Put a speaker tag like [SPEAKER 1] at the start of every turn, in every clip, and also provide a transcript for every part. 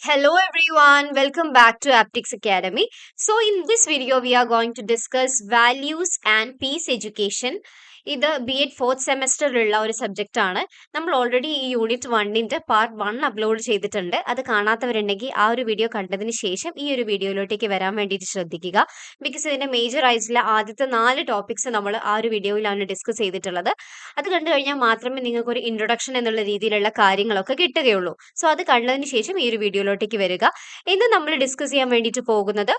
[SPEAKER 1] Hello everyone, welcome back to Aptics Academy. So in this video we are going to discuss values and peace education. ഇത് B Ed fourth സെമസ്റ്ററിലുള്ള ഒരു subject ആണ്. നമ്മൾ already ഈ unit വണ്ണിന്റെ part one upload ചെയ്തിട്ടുണ്ട്. അത് കാണാത്തവരുണ്ടെങ്കിൽ ആ ഒരു വീഡിയോ കണ്ടതിന് ശേഷം ഈ ഒരു വീഡിയോയിലോട്ടേക്ക് വരാൻ വേണ്ടിയിട്ട് ശ്രദ്ധിക്കുക. ബിക്കോസ് ഇതിന്റെ മേജർ ആയിട്ടുള്ള ആദ്യത്തെ നാല് ടോപ്പിക്സ് നമ്മൾ ആ ഒരു വീഡിയോയിലാണ് ഡിസ്കസ് ചെയ്തിട്ടുള്ളത്. അത് കണ്ടു കഴിഞ്ഞാൽ മാത്രമേ നിങ്ങൾക്ക് ഒരു ഇൻട്രൊഡക്ഷൻ എന്നുള്ള രീതിയിലുള്ള കാര്യങ്ങളൊക്കെ കിട്ടുകയുള്ളൂ. സോ അത് കണ്ടതിന് ശേഷം ഈ ഒരു വീഡിയോയിലോട്ടേക്ക് വരിക. ഇന്ന് നമ്മൾ ഡിസ്കസ് ചെയ്യാൻ വേണ്ടിയിട്ട് പോകുന്നത്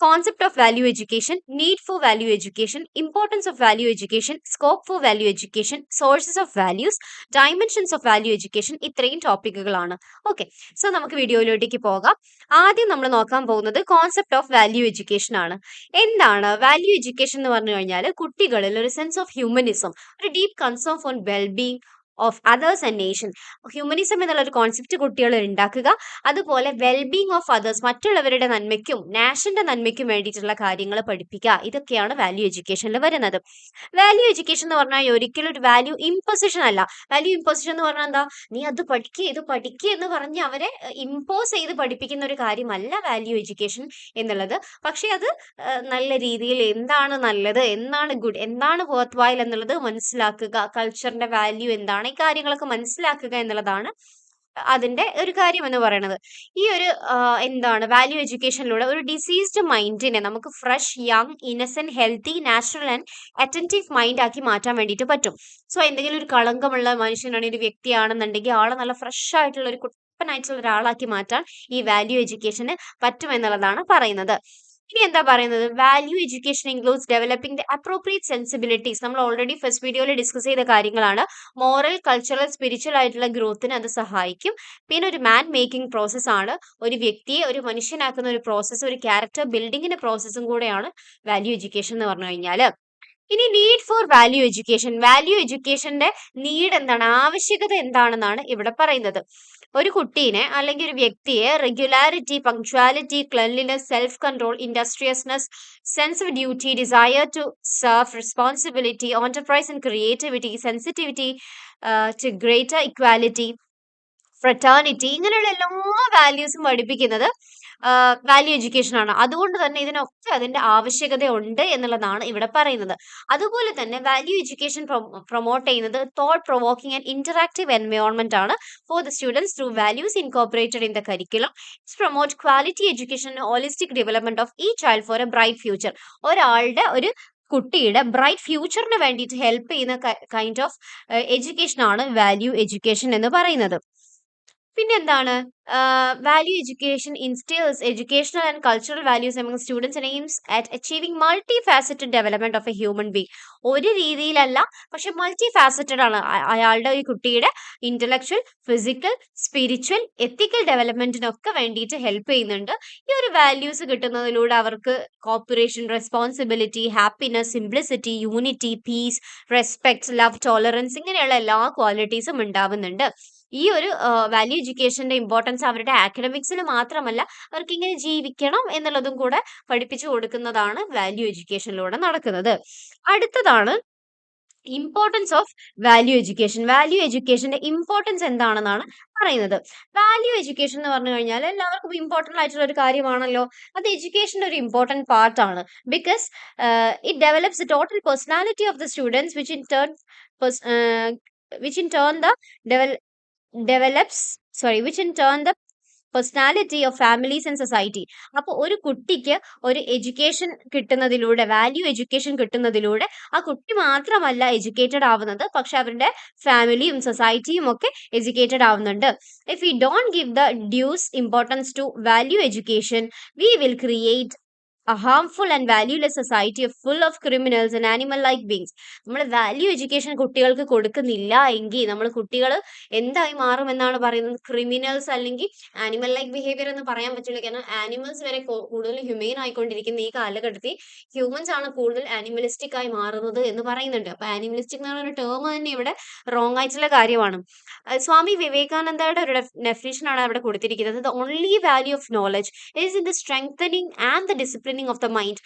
[SPEAKER 1] concept of value education need for value education importance of value education scope for value education sources of values dimensions of value education ഇത്രയും ടോപ്പിക്കുകളാണ് ഓക്കെ സോ നമുക്ക് വീഡിയോയിലോട്ടേക്ക് പോകാം. ആദ്യം നമ്മൾ നോക്കാൻ പോകുന്നത് കോൺസെപ്റ്റ് ഓഫ് വാല്യൂ എഡ്യൂക്കേഷൻ ആണ്. എന്താണ് വാല്യൂ എഡ്യൂക്കേഷൻ എന്ന് പറഞ്ഞു കഴിഞ്ഞാൽ കുട്ടികളിൽ ഒരു സെൻസ് ഓഫ് ഹ്യൂമനിസം ഒരു deep concern for wellbeing of others and nation humanism എന്നുള്ള ഒരു കോൺസെപ്റ്റ് കുട്ടികൾ ഉണ്ടാക്കുക. അതുപോലെ വെൽബീങ് ഓഫ് അതേഴ്സ് മറ്റുള്ളവരുടെ നന്മയ്ക്കും നാഷന്റെ നന്മയ്ക്കും വേണ്ടിയിട്ടുള്ള കാര്യങ്ങൾ പഠിപ്പിക്കുക. ഇതൊക്കെയാണ് വാല്യൂ എഡ്യൂക്കേഷനിൽ വരുന്നത്. വാല്യൂ എഡ്യൂക്കേഷൻ എന്ന് പറഞ്ഞാൽ ഒരിക്കലും ഒരു വാല്യൂ ഇമ്പോസിഷൻ അല്ല. വാല്യൂ ഇമ്പോസിഷൻ എന്ന് പറഞ്ഞാൽ എന്താ? നീ അത് പഠിക്കുക ഇത് പഠിക്കുക എന്ന് പറഞ്ഞ് അവരെ ഇമ്പോസ് ചെയ്ത് പഠിപ്പിക്കുന്ന ഒരു കാര്യമല്ല വാല്യൂ എഡ്യൂക്കേഷൻ എന്നുള്ളത്. പക്ഷേ അത് നല്ല രീതിയിൽ എന്താണ് നല്ലത് എന്താണ് ഗുഡ് എന്താണ് വർത്ത് വൈൽ എന്നുള്ളത് മനസ്സിലാക്കുക. കൾച്ചറിന്റെ വാല്യൂ എന്താണ് ഈ കാര്യങ്ങളൊക്കെ മനസ്സിലാക്കുക എന്നുള്ളതാണ് അതിന്റെ ഒരു കാര്യം എന്ന് പറയുന്നത്. ഈ ഒരു എന്താണ് വാല്യൂ എഡ്യൂക്കേഷനിലൂടെ ഒരു ഡിസീസ്ഡ് മൈൻഡിനെ നമുക്ക് fresh young innocent healthy natural and attentive mind ആക്കി മാറ്റാൻ വേണ്ടിയിട്ട് പറ്റും. സോ എന്തെങ്കിലും ഒരു കളങ്കമുള്ള മനുഷ്യനാണ് ഒരു വ്യക്തിയാണെന്നുണ്ടെങ്കിൽ ആളെ നല്ല ഫ്രഷ് ആയിട്ടുള്ള ഒരു കുട്ടപ്പനായിട്ടുള്ള ഒരാളാക്കി മാറ്റാൻ ഈ വാല്യൂ എഡ്യൂക്കേഷന് പറ്റുമെന്നുള്ളതാണ് പറയുന്നത്. ഇനി എന്താ പറയുന്നത്? Value education includes developing the appropriate sensibilities നമ്മൾ ഓൾറെഡി ഫസ്റ്റ് വീഡിയോയിൽ ഡിസ്കസ് ചെയ്ത കാര്യങ്ങളാണ്. മോറൽ കൾച്ചറൽ സ്പിരിച്വൽ ആയിട്ടുള്ള ഗ്രോത്തിന് അത് സഹായിക്കും. പിന്നെ ഒരു മാൻ മേക്കിംഗ് പ്രോസസ് ആണ്. ഒരു വ്യക്തിയെ ഒരു മനുഷ്യനാക്കുന്ന ഒരു പ്രോസസ്സ് ഒരു ക്യാരക്ടർ ബിൽഡിങ്ങിന്റെ പ്രോസസ്സും കൂടെയാണ് വാല്യൂ എഡ്യൂക്കേഷൻ എന്ന് പറഞ്ഞു കഴിഞ്ഞാൽ ഇനി need for value education value എഡ്യൂക്കേഷന്റെ need എന്താണ്? ആവശ്യകത എന്താണെന്നാണ് ഇവിടെ പറയുന്നത്. ഒരു കുട്ടീനെ അല്ലെങ്കിൽ ഒരു വ്യക്തിയെ regularity punctuality cleanliness self control industriousness sense of duty desire to serve responsibility enterprise and creativity sensitivity to greater equality fraternity ഇങ്ങനെയുള്ള എല്ലാ വാല്യൂസും പഠിപ്പിക്കുന്നത് വാല്യൂ എഡ്യൂക്കേഷൻ ആണ്. അതുകൊണ്ട് തന്നെ ഇതിനൊക്കെ അതിന്റെ ആവശ്യകത ഉണ്ട് എന്നുള്ളതാണ് ഇവിടെ പറയുന്നത്. അതുപോലെ തന്നെ വാല്യൂ എഡ്യൂക്കേഷൻ പ്രൊമോട്ട് ചെയ്യുന്നത് thought provoking and interactive environment ആണ് for the students through values incorporated in the curriculum it's promote quality education holistic development of ഈ child for a bright future ഒരാളുടെ ഒരു കുട്ടിയുടെ ബ്രൈറ്റ് ഫ്യൂച്ചറിന് വേണ്ടിയിട്ട് ഹെൽപ്പ് ചെയ്യുന്ന kind of education ആണ് value education എന്ന് പറയുന്നത്. പിന്നെ എന്താണ് value education instills educational and cultural values among students aims at achieving multi faceted development of a human being ഒരു രീതിയിലല്ല പക്ഷെ മൾട്ടി ഫാസറ്റഡ് ആണ് അയാളുടെ ഒരു കുട്ടിയുടെ ഇന്റലക്ച്വൽ ഫിസിക്കൽ സ്പിരിച്വൽ എത്തിക്കൽ ഡെവലപ്മെന്റിനൊക്കെ വേണ്ടിയിട്ട് ഹെൽപ്പ് ചെയ്യുന്നുണ്ട്. ഈ ഒരു വാല്യൂസ് കിട്ടുന്നതിലൂടെ അവർക്ക് cooperation responsibility happiness simplicity unity peace respect love tolerance ഇങ്ങനെയുള്ള എല്ലാ ക്വാളിറ്റീസും ഉണ്ടാവുന്നുണ്ട്. ഈ ഒരു വാല്യൂ എഡ്യൂക്കേഷന്റെ ഇമ്പോർട്ടൻസ് അവരുടെ ആക്കഡമിക്സിൽ മാത്രമല്ല അവർക്ക് ഇങ്ങനെ ജീവിക്കണം എന്നുള്ളതും കൂടെ പഠിപ്പിച്ചു കൊടുക്കുന്നതാണ് വാല്യൂ എഡ്യൂക്കേഷനിലൂടെ നടക്കുന്നത്. അടുത്തതാണ് importance of value education value എഡ്യൂക്കേഷന്റെ importance എന്താണെന്നാണ് പറയുന്നത്. വാല്യൂ എഡ്യൂക്കേഷൻ എന്ന് പറഞ്ഞു കഴിഞ്ഞാൽ എല്ലാവർക്കും ഇമ്പോർട്ടന്റ് ആയിട്ടുള്ള ഒരു കാര്യമാണല്ലോ. അത് എഡ്യൂക്കേഷന്റെ ഒരു ഇമ്പോർട്ടന്റ് പാർട്ട് ആണ്. Because it develops the total personality of the students which in turn which in turn the devel develops sorry which in turn the personality of families and society അപ്പോൾ ഒരു കുട്ടിക്ക് ഒരു എഡ്യൂക്കേഷൻ കിട്ടുന്നതിലൂടെ value education കിട്ടുന്നതിലൂടെ ആ കുട്ടി മാത്രമല്ല educated ആവുന്നത് പക്ഷെ അവരുടെ ഫാമിലിയും സൊസൈറ്റിയും ഒക്കെ എഡ്യൂക്കേറ്റഡ് ആവുന്നുണ്ട്. If you don't give the dues importance to value education we will create a harmful and valueless society full of criminals and animal like beings. നമ്മൾ വാല്യൂ എഡ്യൂക്കേഷൻ കുട്ടികൾക്ക് കൊടുക്കുന്നില്ല എങ്കിൽ നമ്മൾ കുട്ടികൾ എന്തായി മാറും എന്നാണ് പറയുന്നത്? ക്രിമിനൽസ് അല്ലെങ്കിൽ ആനിമൽ ലൈക്ക് ബിഹേവിയർ എന്ന് പറയാൻ പറ്റില്ല. കാരണം ആനിമൽസ് വരെ കൂടുതൽ ഹ്യൂമെയിൻ ആയിക്കൊണ്ടിരിക്കുന്ന ഈ കാലഘട്ടത്തിൽ ഹ്യൂമൻസ് ആണ് കൂടുതൽ ആനിമലിസ്റ്റിക് ആയി മാറുന്നത് എന്ന് പറയുന്നുണ്ട്. അപ്പൊ ആനിമലിസ്റ്റിക് എന്ന് പറയുന്ന ടേം തന്നെ ഇവിടെ റോങ് ആയിട്ടുള്ള കാര്യമാണ്. സ്വാമി വിവേകാനന്ദയുടെ ഒരു ഡെഫിനേഷൻ ആണ് അവിടെ കൊടുത്തിരിക്കുന്നത്. The only value of knowledge is in the strengthening and the disciplining of the mind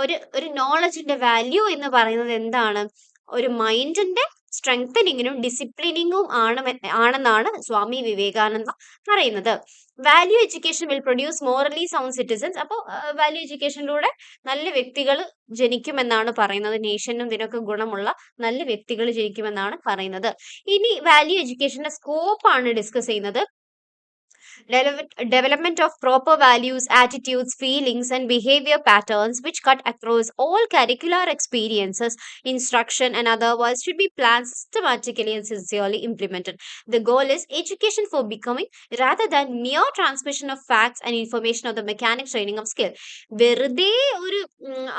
[SPEAKER 1] ഒരു ഒരു നോളജിന്റെ വാല്യൂ എന്ന് പറയുന്നത് എന്താണ്? ഒരു മൈൻഡിന്റെ സ്ട്രെങ്തനിങ്ങിനും ഡിസിപ്ലിനിങ്ങും ആണ് ആണെന്നാണ് സ്വാമി വിവേകാനന്ദ പറയുന്നത്. Value education will produce morally sound citizens അപ്പോൾ വാല്യൂ എഡ്യൂക്കേഷനിലൂടെ നല്ല വ്യക്തികൾ ജനിക്കുമെന്നാണ് പറയുന്നത്. നേഷനും ഇതിനൊക്കെ ഗുണമുള്ള നല്ല വ്യക്തികൾ ജനിക്കുമെന്നാണ് പറയുന്നത്. ഇനി വാല്യൂ എഡ്യൂക്കേഷന്റെ സ്കോപ്പാണ് ഡിസ്കസ് ചെയ്യുന്നത്. Development of proper values, attitudes, feelings, and behavior patterns which cut across all curricular experiences, instruction, and otherwise should be planned systematically and sincerely implemented. The goal is education for becoming rather than mere transmission of facts and information of the mechanic training of skill. വെറുതെ ഒരു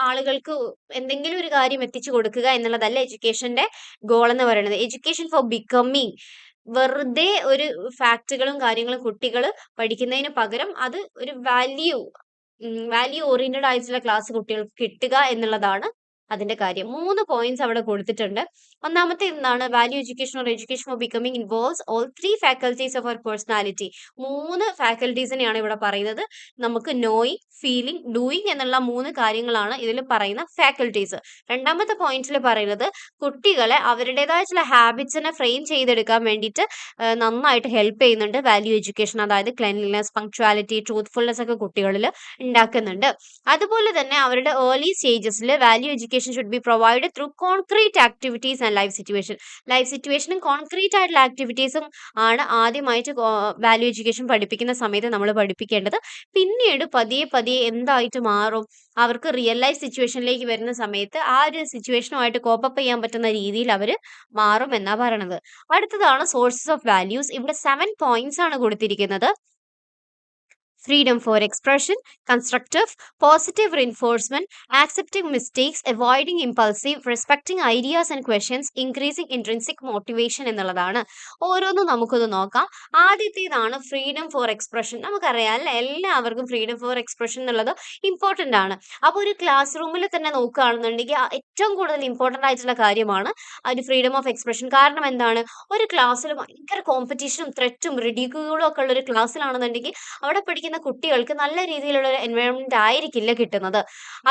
[SPEAKER 1] ആളുകൾക്ക് എന്തെങ്കിലും ഒരു കാര്യം എത്തിച്ചു കൊടുക്കുക എന്നുള്ളതല്ല എഡ്യൂക്കേഷന്റെ goal എന്ന് പറയുന്നത് എഡ്യൂക്കേഷൻ ഫോർ ബിക്കമിങ് വെറുതെ ഒരു ഫാക്റ്റുകളും കാര്യങ്ങളും കുട്ടികൾ പഠിക്കുന്നതിന് പകരം അത് ഒരു വാല്യൂ വാല്യൂ ഓറിയന്റഡ് ആയിട്ടുള്ള ക്ലാസ് കുട്ടികൾക്ക് കിട്ടുക എന്നുള്ളതാണ് അതിന്റെ കാര്യം. മൂന്ന് പോയിന്റ്സ് അവിടെ കൊടുത്തിട്ടുണ്ട്. ഒന്നാമത്തെ എന്താണ്? Value education or education for becoming involves all three faculties of our personality മൂന്ന് ഫാക്കൽറ്റീസിനെയാണ് ഇവിടെ പറയുന്നത്. നമുക്ക് നോയിങ് ഫീലിംഗ് ഡൂയിങ് എന്നുള്ള മൂന്ന് കാര്യങ്ങളാണ് ഇതിൽ പറയുന്ന ഫാക്കൽറ്റീസ് രണ്ടാമത്തെ പോയിന്റിൽ പറയുന്നത് കുട്ടികളെ അവരുടേതായ ചില ഹാബിറ്റ്സിനെ ഫ്രെയിം ചെയ്തെടുക്കാൻ വേണ്ടിയിട്ട് നന്നായിട്ട് ഹെൽപ്പ് ചെയ്യുന്നുണ്ട് വാല്യൂ എഡ്യൂക്കേഷൻ അതായത് ക്ലെൻലിനെസ് പങ്ക്ച്വാലിറ്റി ട്രൂത്ത്ഫുൾനെസ് ഒക്കെ കുട്ടികളിൽ ഉണ്ടാക്കുന്നുണ്ട്. അതുപോലെ തന്നെ അവരുടെ early സ്റ്റേജസിൽ value education should be provide through concrete activities and life situation life സിറ്റുവേഷനും concrete ആയിട്ടുള്ള ആക്ടിവിറ്റീസും ആണ് ആദ്യമായിട്ട് വാല്യൂ എഡ്യൂക്കേഷൻ പഠിപ്പിക്കുന്ന സമയത്ത് നമ്മൾ പഠിപ്പിക്കേണ്ടത്. പിന്നീട് പതിയെ പതിയെ എന്തായിട്ട് മാറും അവർക്ക് റിയൽ ലൈഫ് സിറ്റുവേഷനിലേക്ക് വരുന്ന സമയത്ത് ആ ഒരു സിറ്റുവേഷനുമായിട്ട് കോപ്പപ്പ് ചെയ്യാൻ പറ്റുന്ന രീതിയിൽ അവർ മാറും എന്നാ പറയണത്. അടുത്തതാണ് സോഴ്സസ് ഓഫ് വാല്യൂസ് ഇവിടെ സെവൻ പോയിന്റ്സ് ആണ് കൊടുത്തിരിക്കുന്നത്. Freedom for expression, constructive, positive reinforcement, accepting mistakes, avoiding impulsive, respecting ideas and questions, increasing intrinsic motivation എന്നുള്ളതാണ്. ഓരോന്നും നമുക്കൊന്ന് നോക്കാം. ആദ്യത്തേതാണ് ഫ്രീഡം ഫോർ എക്സ്പ്രഷൻ നമുക്കറിയാം അല്ലെ? എല്ലാവർക്കും ഫ്രീഡം ഫോർ എക്സ്പ്രഷൻ എന്നുള്ളത് ഇമ്പോർട്ടന്റ് ആണ്. അപ്പോൾ ഒരു ക്ലാസ് റൂമിൽ തന്നെ നോക്കുകയാണെന്നുണ്ടെങ്കിൽ ഏറ്റവും കൂടുതൽ ഇമ്പോർട്ടന്റ് ആയിട്ടുള്ള കാര്യമാണ് ഒരു ഫ്രീഡം ഓഫ് എക്സ്പ്രഷൻ കാരണം എന്താണ്? ഒരു ക്ലാസ്സിൽ ഭയങ്കര കോമ്പറ്റീഷനും ത്രെറ്റും റിഡ്യൂക്കുകളും ഒക്കെ ഉള്ള ഒരു ക്ലാസ്സിലാണെന്നുണ്ടെങ്കിൽ അവിടെ പഠിക്കുന്ന പഠിക്കുന്ന കുട്ടികൾക്ക് നല്ല രീതിയിലുള്ള ഒരു എൻവയോൺമെന്റ് ആയിരിക്കില്ല കിട്ടുന്നത്.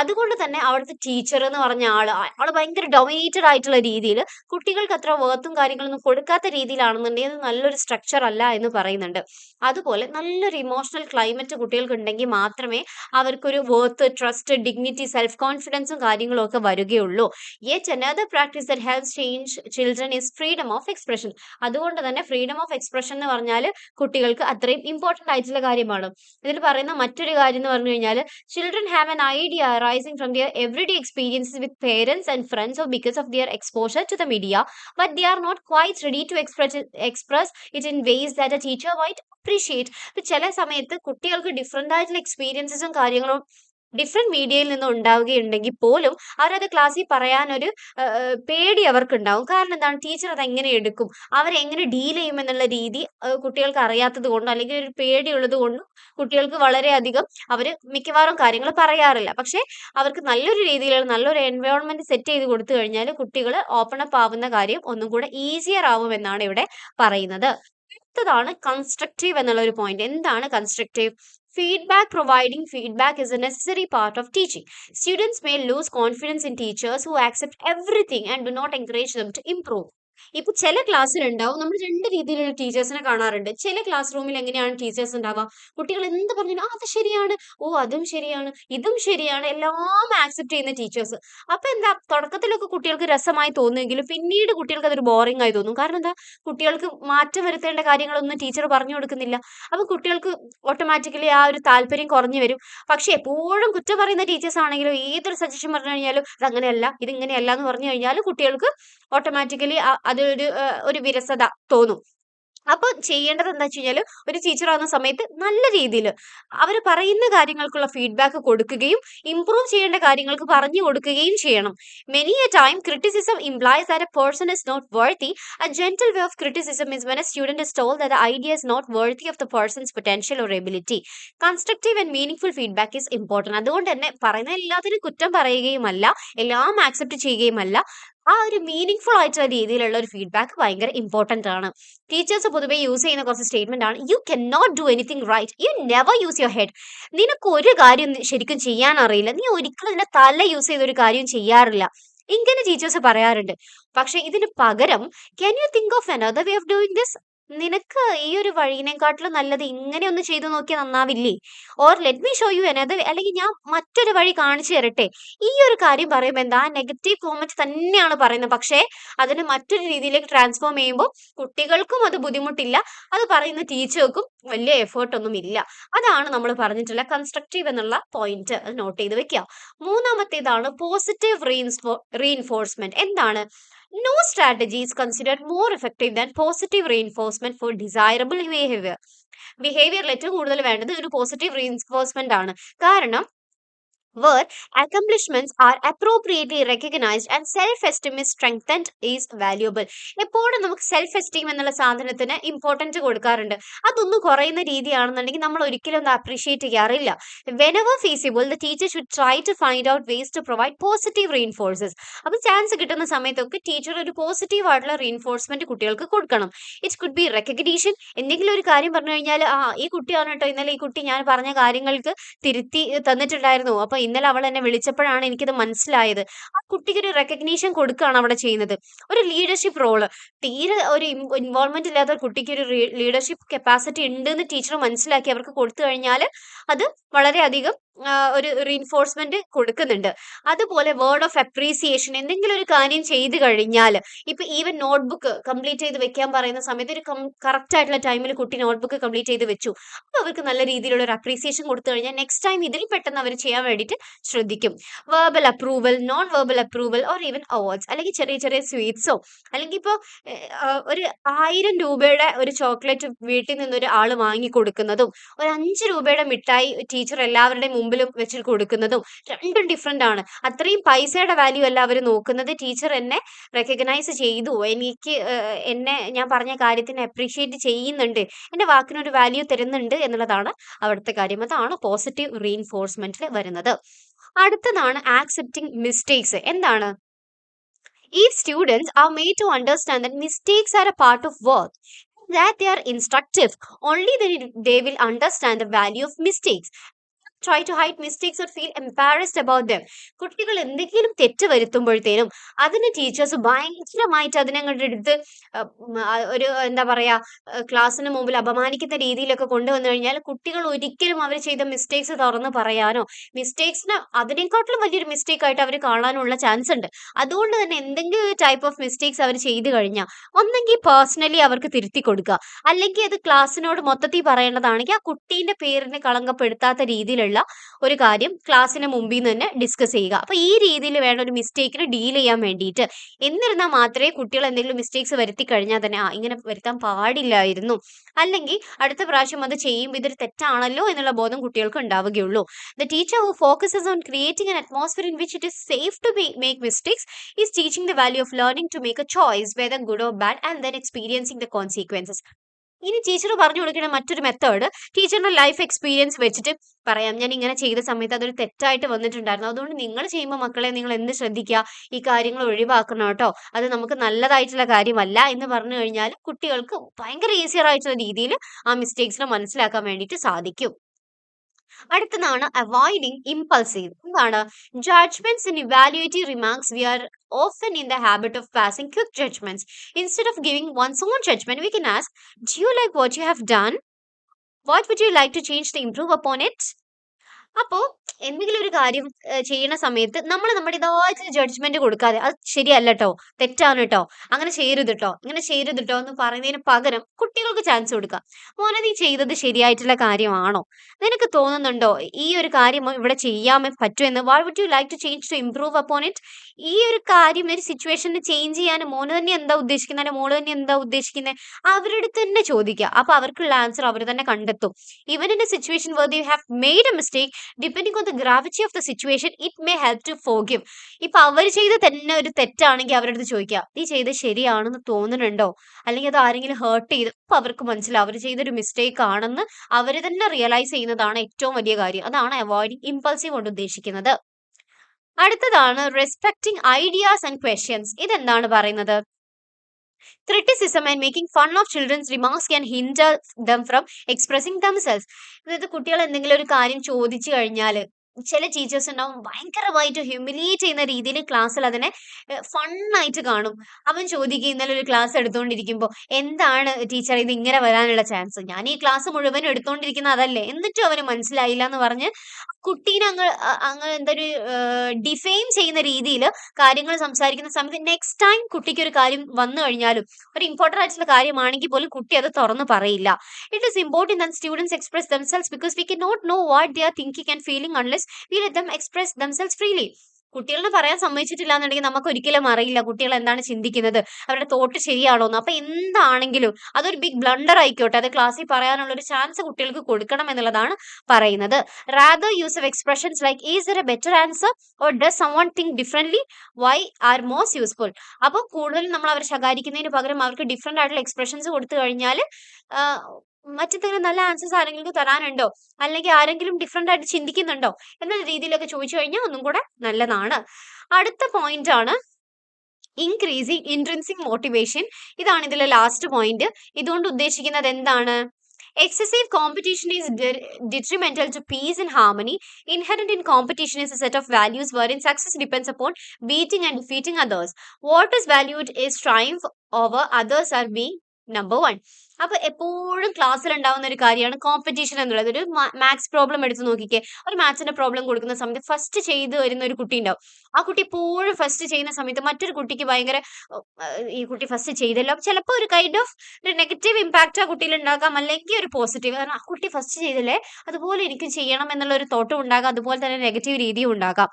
[SPEAKER 1] അതുകൊണ്ട് തന്നെ അവിടുത്തെ ടീച്ചർ എന്ന് പറഞ്ഞ ആൾ ആൾ ഭയങ്കര ഡൊമിനേറ്റഡ് ആയിട്ടുള്ള രീതിയിൽ കുട്ടികൾക്ക് അത്ര വേർത്തും കാര്യങ്ങളൊന്നും കൊടുക്കാത്ത രീതിയിലാണെന്നുണ്ടെങ്കിൽ അത് നല്ലൊരു സ്ട്രക്ചർ അല്ല എന്ന് പറയുന്നുണ്ട്. അതുപോലെ നല്ലൊരു ഇമോഷണൽ ക്ലൈമറ്റ് കുട്ടികൾക്ക് ഉണ്ടെങ്കിൽ മാത്രമേ അവർക്കൊരു വർത്ത് ട്രസ്റ്റ് ഡിഗ്നിറ്റി സെൽഫ് കോൺഫിഡൻസും കാര്യങ്ങളും ഒക്കെ വരികയുള്ളൂ. Yet another practice that helps change children is freedom of expression അതുകൊണ്ട് തന്നെ ഫ്രീഡം ഓഫ് എക്സ്പ്രഷൻ എന്ന് പറഞ്ഞാൽ കുട്ടികൾക്ക് അത്രയും ഇമ്പോർട്ടന്റ് ആയിട്ടുള്ള കാര്യമാണ്. ഇതിൽ പറയുന്ന മറ്റൊരു കാര്യം എന്ന് പറഞ്ഞു കഴിഞ്ഞാൽ children have an idea rising from their every day experiences with parents and friends of because of their exposure to the media but they are not quite ready to express express it in ways that a teacher white appreciate ചില സമയത്ത് കുട്ടികൾക്ക് different ആയിട്ടുള്ള എക്സ്പീരിയൻസസും കാര്യങ്ങളും different മീഡിയയിൽ നിന്ന് ഉണ്ടാവുകയുണ്ടെങ്കിൽ പോലും അവരത് ക്ലാസ്സിൽ പറയാനൊരു പേടി അവർക്കുണ്ടാവും. കാരണം എന്താണ്? ടീച്ചർ അത് എങ്ങനെ എടുക്കും? അവരെങ്ങനെ ഡീൽ ചെയ്യും എന്നുള്ള രീതി കുട്ടികൾക്ക് അറിയാത്തത് കൊണ്ടോ അല്ലെങ്കിൽ ഒരു പേടിയുള്ളത് കൊണ്ടും കുട്ടികൾക്ക് വളരെയധികം അവർ മിക്കവാറും കാര്യങ്ങൾ പറയാറില്ല. പക്ഷേ അവർക്ക് നല്ലൊരു രീതിയിലുള്ള നല്ലൊരു എൻവയോൺമെന്റ് സെറ്റ് ചെയ്ത് കൊടുത്തു കഴിഞ്ഞാൽ കുട്ടികൾ ഓപ്പൺ അപ്പ് ആവുന്ന കാര്യം ഒന്നും കൂടെ ഈസിയർ ആവുമെന്നാണ് ഇവിടെ പറയുന്നത്. അടുത്തതാണ് കൺസ്ട്രക്റ്റീവ് എന്നുള്ള ഒരു പോയിന്റ് എന്താണ് constructive Feedback providing feedback is a necessary part of teaching. Students may lose confidence in teachers who accept everything and do not encourage them to improve. ഇപ്പൊ ചില ക്ലാസ്സിലുണ്ടാവും നമ്മൾ രണ്ട് രീതിയിലുള്ള ടീച്ചേഴ്സിനെ കാണാറുണ്ട്. ചില ക്ലാസ് റൂമിൽ എങ്ങനെയാണ് ടീച്ചേഴ്സ് ഉണ്ടാവുക? കുട്ടികൾ എന്ത് പറഞ്ഞാലും ആ അത് ശരിയാണ്. ഓ അതും ശരിയാണ്. ഇതും ശരിയാണ്. എല്ലാം ആക്സെപ്റ്റ് ചെയ്യുന്ന ടീച്ചേഴ്സ്. അപ്പൊ എന്താ തുടക്കത്തിലൊക്കെ കുട്ടികൾക്ക് രസമായി തോന്നുമെങ്കിലും പിന്നീട് കുട്ടികൾക്ക് അതൊരു ബോറിംഗ് ആയി തോന്നും. കാരണം എന്താ കുട്ടികൾക്ക് മാറ്റം വരുത്തേണ്ട കാര്യങ്ങളൊന്നും ടീച്ചർ പറഞ്ഞു കൊടുക്കുന്നില്ല. അപ്പൊ കുട്ടികൾക്ക് ഓട്ടോമാറ്റിക്കലി ആ ഒരു താല്പര്യം കുറഞ്ഞു വരും. പക്ഷെ എപ്പോഴും കുറ്റം പറയുന്ന ടീച്ചേഴ്സ് ആണെങ്കിലും ഏതൊരു സജഷൻ പറഞ്ഞു കഴിഞ്ഞാലും ഇത് അങ്ങനെയല്ല ഇത് ഇങ്ങനെയല്ല എന്ന് പറഞ്ഞു കഴിഞ്ഞാൽ കുട്ടികൾക്ക് ഓട്ടോമാറ്റിക്കലി അതൊരു ഒരു വിരസത തോന്നും. അപ്പോൾ ചെയ്യേണ്ടത് എന്താ വെച്ച് കഴിഞ്ഞാൽ ഒരു ടീച്ചർ ആവുന്ന സമയത്ത് നല്ല രീതിയിൽ അവർ പറയുന്ന കാര്യങ്ങൾക്കുള്ള ഫീഡ്ബാക്ക് കൊടുക്കുകയും ഇംപ്രൂവ് ചെയ്യേണ്ട കാര്യങ്ങൾക്ക് പറഞ്ഞു കൊടുക്കുകയും ചെയ്യണം. Many a time criticism implies that a person is not worthy a gentle way of criticism is when a student is told that idea is not worthy of the person's potential or ability constructive and meaning feedback is important അതുകൊണ്ട് തന്നെ പറയുന്ന എല്ലാത്തിനും കുറ്റം പറയുകയുമല്ല എല്ലാം accept ചെയ്യുകയുമല്ല. ആ ഒരു meaning full ആയിട്ടുള്ള രീതിയിലുള്ള ഒരു ഫീഡ്ബാക്ക് ഭയങ്കര ഇമ്പോർട്ടന്റ് ആണ്. ടീച്ചേഴ്സ് പൊതുവേ യൂസ് ചെയ്യുന്ന കുറച്ച് സ്റ്റേറ്റ്മെന്റ് ആണ് you can not do anything right you never use your head നിനക്ക് ഒരു കാര്യം ശരിക്കും ചെയ്യാൻ അറിയില്ല. നീ ഒരിക്കലും നിന്റെ തല യൂസ് ചെയ്ത ഒരു കാര്യം ചെയ്യാറില്ല. ഇങ്ങനെ ടീച്ചേഴ്സ് പറയാറുണ്ട്. പക്ഷെ ഇതിന് പകരം can you think of another way of doing this നിനക്ക് ഈ ഒരു വഴിയിനെക്കാട്ടിലും നല്ലത് ഇങ്ങനെ ഒന്ന് ചെയ്തു നോക്കിയാൽ നന്നാവില്ലേ? Or let me show you another അല്ലെങ്കിൽ ഞാൻ മറ്റൊരു വഴി കാണിച്ചു തരട്ടെ? ഈ ഒരു കാര്യം പറയുമ്പോൾ എന്താ? നെഗറ്റീവ് കോമെന്റ് തന്നെയാണ് പറയുന്നത്. പക്ഷേ അതിന് മറ്റൊരു രീതിയിലേക്ക് ട്രാൻസ്ഫോം ചെയ്യുമ്പോൾ കുട്ടികൾക്കും അത് ബുദ്ധിമുട്ടില്ല. അത് പറയുന്ന ടീച്ചർക്കും വലിയ എഫേർട്ട് ഒന്നും ഇല്ല. അതാണ് നമ്മൾ പറഞ്ഞിട്ടുള്ള കൺസ്ട്രക്റ്റീവ് എന്നുള്ള പോയിന്റ് അത് നോട്ട് ചെയ്ത് വെക്കുക. മൂന്നാമത്തേതാണ് പോസിറ്റീവ് റീൻഫോ റീഇൻഫോഴ്സ്മെന്റ് എന്താണ്? No strategy is considered more effective than positive reinforcement for desirable behavior. ബിഹേവിയറിൽ ഏറ്റവും കൂടുതൽ വേണ്ടത് ഒരു പോസിറ്റീവ് റീഇൻഫോഴ്സ്മെന്റ് ആണ് കാരണം where accomplishments are appropriately recognized and self-esteem is strengthened is valuable. എപ്പോഴും നമുക്ക് സെൽഫ് എസ്റ്റീം എന്നുള്ള സാധനത്തിന് ഇമ്പോർട്ടന്റ് കൊടുക്കാറുണ്ട്. അതൊന്നും കുറയുന്ന രീതിയാണെന്നുണ്ടെങ്കിൽ നമ്മൾ ഒരിക്കലും ഒന്ന് അപ്രീഷിയേറ്റ് ചെയ്യാറില്ല. Whenever feasible the teacher should try to find out ways to provide positive reinforces അപ്പോൾ ചാൻസ് കിട്ടുന്ന സമയത്തൊക്കെ ടീച്ചർ ഒരു പോസിറ്റീവ് ആയിട്ടുള്ള റീഇൻഫോഴ്സ്മെന്റ് കുട്ടികൾക്ക് കൊടുക്കണം. ഇറ്റ് കുഡ് ബി റെക്കഗ്നീഷൻ എന്തെങ്കിലും ഒരു കാര്യം പറഞ്ഞു കഴിഞ്ഞാൽ ആ ഈ കുട്ടിയാണ് കേട്ടോ ഇന്നലെ ഈ കുട്ടി ഞാൻ പറഞ്ഞ കാര്യങ്ങൾക്ക് തിരുത്തി തന്നിട്ടുണ്ടായിരുന്നു. അപ്പൊ ഇന്നലെ അവൾ എന്നെ വിളിച്ചപ്പോഴാണ് എനിക്കിത് മനസ്സിലായത്. ആ കുട്ടിക്ക് ഒരു റെക്കഗ്നീഷൻ കൊടുക്കുകയാണ് അവിടെ ചെയ്യുന്നത്. ഒരു ലീഡർഷിപ്പ് റോൾ തീരെ ഒരു ഇൻവോൾവ്മെന്റ് ഇല്ലാത്ത കുട്ടിക്ക് ഒരു ലീഡർഷിപ്പ് കപ്പാസിറ്റി ഉണ്ട് എന്ന് ടീച്ചർ മനസ്സിലാക്കി അവർക്ക് കൊടുത്തു കഴിഞ്ഞാൽ അത് വളരെയധികം ഒരു റീൻഫോഴ്സ്മെന്റ് കൊടുക്കുന്നുണ്ട്. അതുപോലെ വേർഡ് ഓഫ് അപ്രീസിയേഷൻ എന്തെങ്കിലും ഒരു കാര്യം ചെയ്തു കഴിഞ്ഞാൽ ഇപ്പൊ ഈവൻ നോട്ട്ബുക്ക് കംപ്ലീറ്റ് ചെയ്ത് വെക്കാൻ പറയുന്ന സമയത്ത് ഒരു കറക്റ്റ് ആയിട്ടുള്ള ടൈമിൽ കുട്ടി നോട്ട്ബുക്ക് കംപ്ലീറ്റ് ചെയ്ത് വെച്ചു. അപ്പൊ അവർക്ക് നല്ല രീതിയിലുള്ള ഒരു അപ്രീസിയേഷൻ കൊടുത്തു കഴിഞ്ഞാൽ നെക്സ്റ്റ് ടൈം ഇതിൽ പെട്ടെന്ന് അവർ ചെയ്യാൻ വേണ്ടിയിട്ട് ശ്രദ്ധിക്കും. Verbal approval non verbal approval or even awards അല്ലെങ്കിൽ ചെറിയ ചെറിയ സ്വീറ്റ്സോ അല്ലെങ്കിൽ ഇപ്പോൾ ഒരു ആയിരം രൂപയുടെ ഒരു ചോക്ലേറ്റ് വീട്ടിൽ നിന്ന് ഒരു ആൾ വാങ്ങി കൊടുക്കുന്നതും ഒരു അഞ്ച് രൂപയുടെ മിഠായി ടീച്ചർ എല്ലാവരുടെയും മുമ്പിലും വെച്ച് കൊടുക്കുന്നതും രണ്ടും ഡിഫറെന്റ് ആണ്. അത്രയും പൈസയുടെ വാല്യൂ അല്ല അവർ നോക്കുന്നത്. ടീച്ചർ എന്നെ റെക്കഗ്നൈസ് ചെയ്തു. എനിക്ക് എന്നെ ഞാൻ പറഞ്ഞ കാര്യത്തിന് അപ്രീഷിയേറ്റ് ചെയ്യുന്നുണ്ട്. എന്റെ വാക്കിനൊരു വാല്യൂ തരുന്നുണ്ട് എന്നുള്ളതാണ് അവിടുത്തെ കാര്യം. അതാണ് പോസിറ്റീവ് റീഇൻഫോഴ്സ്മെന്റിൽ വരുന്നത്. അടുത്തതാണ് ആക്സെപ്റ്റിംഗ് മിസ്റ്റേക്സ് എന്താണ്? If students are made to understand that mistakes are a part of work that are instructive, only then they will understand the value of mistakes. Try to hide mistakes or feel embarrassed about them കുട്ടികൾ എന്തെങ്കിലും തെറ്റ് വരുത്തുമ്പോഴത്തേനും അതിന് teachers ഭയങ്കരമായിട്ട് അതിനെ അങ്ങോട്ട് എടുത്ത് ഒരു എന്താ പറയാ ക്ലാസ്സിന് മുമ്പിൽ അപമാനിക്കുന്ന രീതിയിലൊക്കെ കൊണ്ടുവന്നു കഴിഞ്ഞാൽ കുട്ടികൾ ഒരിക്കലും അവർ ചെയ്ത മിസ്റ്റേക്സ് തുറന്ന് പറയാനോ മിസ്റ്റേക്സിന് അതിനേക്കാട്ടിലും വലിയൊരു മിസ്റ്റേക്ക് ആയിട്ട് അവർ കാണാനുള്ള ചാൻസ് ഉണ്ട്. അതുകൊണ്ട് തന്നെ എന്തെങ്കിലും ഒരു ടൈപ്പ് ഓഫ് മിസ്റ്റേക്സ് അവർ ചെയ്തു കഴിഞ്ഞാൽ ഒന്നെങ്കിൽ പേഴ്സണലി അവർക്ക് തിരുത്തി കൊടുക്കുക. അല്ലെങ്കിൽ അത് ക്ലാസ്സിനോട് മൊത്തത്തിൽ പറയേണ്ടതാണെങ്കിൽ ആ കുട്ടീന്റെ പേരിനെ കളങ്കപ്പെടുത്താത്ത രീതിയിലുള്ള ഒരു കാര്യം ക്ലാസ്സിന് മുമ്പിൽ നിന്ന് തന്നെ ഡിസ്കസ് ചെയ്യുക. അപ്പോൾ ഈ രീതിയിൽ വേണ്ട ഒരു മിസ്റ്റേക്കിന് ഡീൽ ചെയ്യാൻ വേണ്ടിയിട്ട് എന്നിരുന്നാൽ മാത്രമേ കുട്ടികൾ എന്തെങ്കിലും മിസ്റ്റേക്സ് വരുത്തി കഴിഞ്ഞാൽ തന്നെ ആ ഇങ്ങനെ വരുത്താൻ പാടില്ലായിരുന്നു. അല്ലെങ്കിൽ അടുത്ത പ്രാവശ്യം അത് ചെയ്യുമ്പോൾ ഇതൊരു തെറ്റാണല്ലോ എന്നുള്ള ബോധം കുട്ടികൾക്ക് ഉണ്ടാവുകയുള്ളൂ. The teacher who focuses on creating an atmosphere in which it is safe to make mistakes is teaching the value of learning to make a choice whether good or bad and then experiencing the consequences ഇനി teacher പറഞ്ഞു കൊടുക്കുന്ന മറ്റൊരു method ടീച്ചറിന്റെ life experience വെച്ചിട്ട് പറയാം. ഞാൻ ഇങ്ങനെ ചെയ്ത സമയത്ത് അതൊരു തെറ്റായിട്ട് വന്നിട്ടുണ്ടായിരുന്നു. അതുകൊണ്ട് നിങ്ങൾ ചെയ്യുമ്പോൾ മക്കളെ നിങ്ങൾ എന്ത് ശ്രദ്ധിക്കുക ഈ കാര്യങ്ങൾ ഒഴിവാക്കണം കേട്ടോ. അത് നമുക്ക് നല്ലതായിട്ടുള്ള കാര്യമല്ല എന്ന് പറഞ്ഞു കഴിഞ്ഞാൽ കുട്ടികൾക്ക് ഭയങ്കര ഈസിയർ ആയിട്ടുള്ള രീതിയിൽ ആ മിസ്റ്റേക്സിനെ മനസ്സിലാക്കാൻ വേണ്ടിയിട്ട് സാധിക്കും. അടുത്തതാണ് അവോയ്ഡിങ് ഇമ്പൾസീവ് എന്താണ് judgements in evaluative remarks we are often in the habit of passing quick judgments. Instead of giving one's own judgment, we can ask, Do you like what you have done? What would you like to change to improve upon it? അപ്പോൾ എന്തെങ്കിലും ഒരു കാര്യം ചെയ്യുന്ന സമയത്ത് നമ്മൾ നമ്മുടെ ഇതായിട്ട് judgement കൊടുക്കാതെ അത് ശരിയല്ല കേട്ടോ തെറ്റാണ് കേട്ടോ അങ്ങനെ ചെയ്യരുത് കേട്ടോ ഇങ്ങനെ ചെയ്യരുത് കേട്ടോ എന്ന് പറയുന്നതിന് പകരം കുട്ടികൾക്ക് ചാൻസ് കൊടുക്കുക മോനെ നീ ചെയ്തത് ശരിയായിട്ടുള്ള കാര്യമാണോ? നിനക്ക് തോന്നുന്നുണ്ടോ ഈ ഒരു കാര്യം ഇവിടെ ചെയ്യാൻ പറ്റുമെന്ന് what would you like to change to improve upon it ഈ ഒരു കാര്യം ഒരു സിറ്റുവേഷനിൽ ചേഞ്ച് ചെയ്യാൻ മോന് തന്നെ എന്താ ഉദ്ദേശിക്കുന്നത് മോൾ തന്നെ എന്താ ഉദ്ദേശിക്കുന്നത് അവരുടെ തന്നെ ചോദിക്കുക. അപ്പൊ അവർക്കുള്ള ആൻസർ അവർ തന്നെ കണ്ടെത്തും. Even in a situation where you have made a mistake depending on the gravity of the situation it may help to forgive ഇപ്പൊ അവർ ചെയ്ത തന്നെ ഒരു തെറ്റാണെങ്കിൽ അവരുടെ അടുത്ത് ചോദിക്കുക നീ ചെയ്ത് ശരിയാണെന്ന് തോന്നുന്നുണ്ടോ? അല്ലെങ്കിൽ അത് ആരെങ്കിലും ഹേർട്ട് ചെയ്ത് അപ്പൊ അവർക്ക് മനസ്സിലാവും. അവർ ചെയ്തൊരു മിസ്റ്റേക്ക് ആണെന്ന് അവർ തന്നെ റിയലൈസ് ചെയ്യുന്നതാണ് ഏറ്റവും വലിയ കാര്യം. അതാണ് അവോയ്ഡിങ് ഇമ്പൾസീവ് കൊണ്ട് ഉദ്ദേശിക്കുന്നത്. അടുത്തതാണ് റെസ്പെക്ടിങ് ഐഡിയാസ് ആൻഡ് ക്വസ്റ്റ്യൻസ് ഇതെന്താണ് പറയുന്നത്? Criticism and making fun of children's remarks can hinder them from expressing themselves അതായത് കുട്ടികൾ എന്തെങ്കിലും ഒരു കാര്യം ചോദിച്ചു കഴിഞ്ഞാൽ ചില ടീച്ചേഴ്സ് ഉണ്ടാവും ഭയങ്കരമായിട്ട് ഹ്യൂമിലിയേറ്റ് ചെയ്യുന്ന രീതിയിൽ ക്ലാസ്സിൽ അതിനെ ഫണ്ണായിട്ട് കാണും. അവൻ ചോദിക്കും ഇന്നലെ ഒരു ക്ലാസ് എടുത്തുകൊണ്ടിരിക്കുമ്പോൾ എന്താണ് ടീച്ചർ ഇത് ഇങ്ങനെ വരാനുള്ള ചാൻസ് ഞാൻ ഈ ക്ലാസ് മുഴുവൻ എടുത്തുകൊണ്ടിരിക്കുന്ന അതല്ലേ? എന്നിട്ടും അവന് മനസ്സിലായില്ല എന്ന് പറഞ്ഞ് കുട്ടീനെ അങ്ങ് അങ്ങ് എന്തൊരു ഡിഫെയിം ചെയ്യുന്ന രീതിയിൽ കാര്യങ്ങൾ സംസാരിക്കുന്ന സമയത്ത് നെക്സ്റ്റ് ടൈം കുട്ടിക്ക് ഒരു കാര്യം വന്നു കഴിഞ്ഞാലും ഒരു ഇമ്പോർട്ടന്റ് ആയിട്ടുള്ള കാര്യമാണെങ്കിൽ പോലും കുട്ടി അത് തുറന്ന് പറയില്ല. It is important than students express themselves because we can not know what they are thinking and feeling unless we let them express themselves freely കുട്ടികളെ പറയാൻ സമ്മതിച്ചിട്ടില്ല എന്നുണ്ടെങ്കിൽ നമുക്ക് ഒരിക്കലും അറിയില്ല കുട്ടികൾ എന്താണ് ചിന്തിക്കുന്നത്. അവരുടെ തോട്ട് ശരിയാണോ എന്ന്. അപ്പൊ എന്താണെങ്കിലും അതൊരു ബിഗ് ബ്ലണ്ടർ ആയിക്കോട്ടെ. അത് ക്ലാസ്സിൽ പറയാനുള്ള ഒരു ചാൻസ് കുട്ടികൾക്ക് കൊടുക്കണം എന്നുള്ളതാണ് പറയുന്നത്. Rather use of expressions like is a better answer or does someone think differently why are most useful അപ്പോൾ കൂടുതലും നമ്മൾ അവരെ ശകാരിക്കുന്നതിന് പകരം അവർക്ക് ഡിഫറെന്റ് ആയിട്ടുള്ള എക്സ്പ്രഷൻസ് കൊടുത്തു കഴിഞ്ഞാൽ മറ്റെന്തെങ്കിലും നല്ല ആൻസേഴ്സ് ആരെങ്കിലും തരാനുണ്ടോ? അല്ലെങ്കിൽ ആരെങ്കിലും ഡിഫറെന്റ് ആയിട്ട് ചിന്തിക്കുന്നുണ്ടോ? എന്ന രീതിയിലൊക്കെ ചോദിച്ചു കഴിഞ്ഞാൽ ഒന്നും കൂടെ നല്ലതാണ്. അടുത്ത പോയിന്റ് ആണ് ഇൻക്രീസിങ് ഇൻട്രൻസിങ് മോട്ടിവേഷൻ ഇതാണ് ഇതിലെ ലാസ്റ്റ് പോയിന്റ് ഇതുകൊണ്ട് ഉദ്ദേശിക്കുന്നത് എന്താണ്? Excessive competition is detrimental to peace in harmony inherit in competition is a set of values wherein success depends upon beating and defeating others what is valued is triumph over others are being number one അപ്പൊ എപ്പോഴും ക്ലാസ്സിൽ ഉണ്ടാവുന്ന ഒരു കാര്യമാണ് competition എന്നുള്ളത്. ഒരു maths problem എടുത്ത് നോക്കിക്കേ. ഒരു മാത്സിന്റെ പ്രോബ്ലം കൊടുക്കുന്ന സമയത്ത് ഫസ്റ്റ് ചെയ്ത് വരുന്ന ഒരു കുട്ടി ഉണ്ടാവും. ആ കുട്ടി എപ്പോഴും ഫസ്റ്റ് ചെയ്യുന്ന സമയത്ത് മറ്റൊരു കുട്ടിക്ക് ഭയങ്കര ഈ കുട്ടി ഫസ്റ്റ് ചെയ്തല്ലോ. ചിലപ്പോൾ ഒരു കൈൻഡ് ഓഫ് ഒരു നെഗറ്റീവ് ഇമ്പാക്റ്റ് ആ കുട്ടിയിൽ ഉണ്ടാക്കാം അല്ലെങ്കിൽ ഒരു പോസിറ്റീവ് കാരണം ആ കുട്ടി ഫസ്റ്റ് ചെയ്തില്ലേ അതുപോലെ എനിക്കും ചെയ്യണം എന്നുള്ള ഒരു തോട്ടം ഉണ്ടാകാം. അതുപോലെ തന്നെ നെഗറ്റീവ് രീതിയും ഉണ്ടാകാം.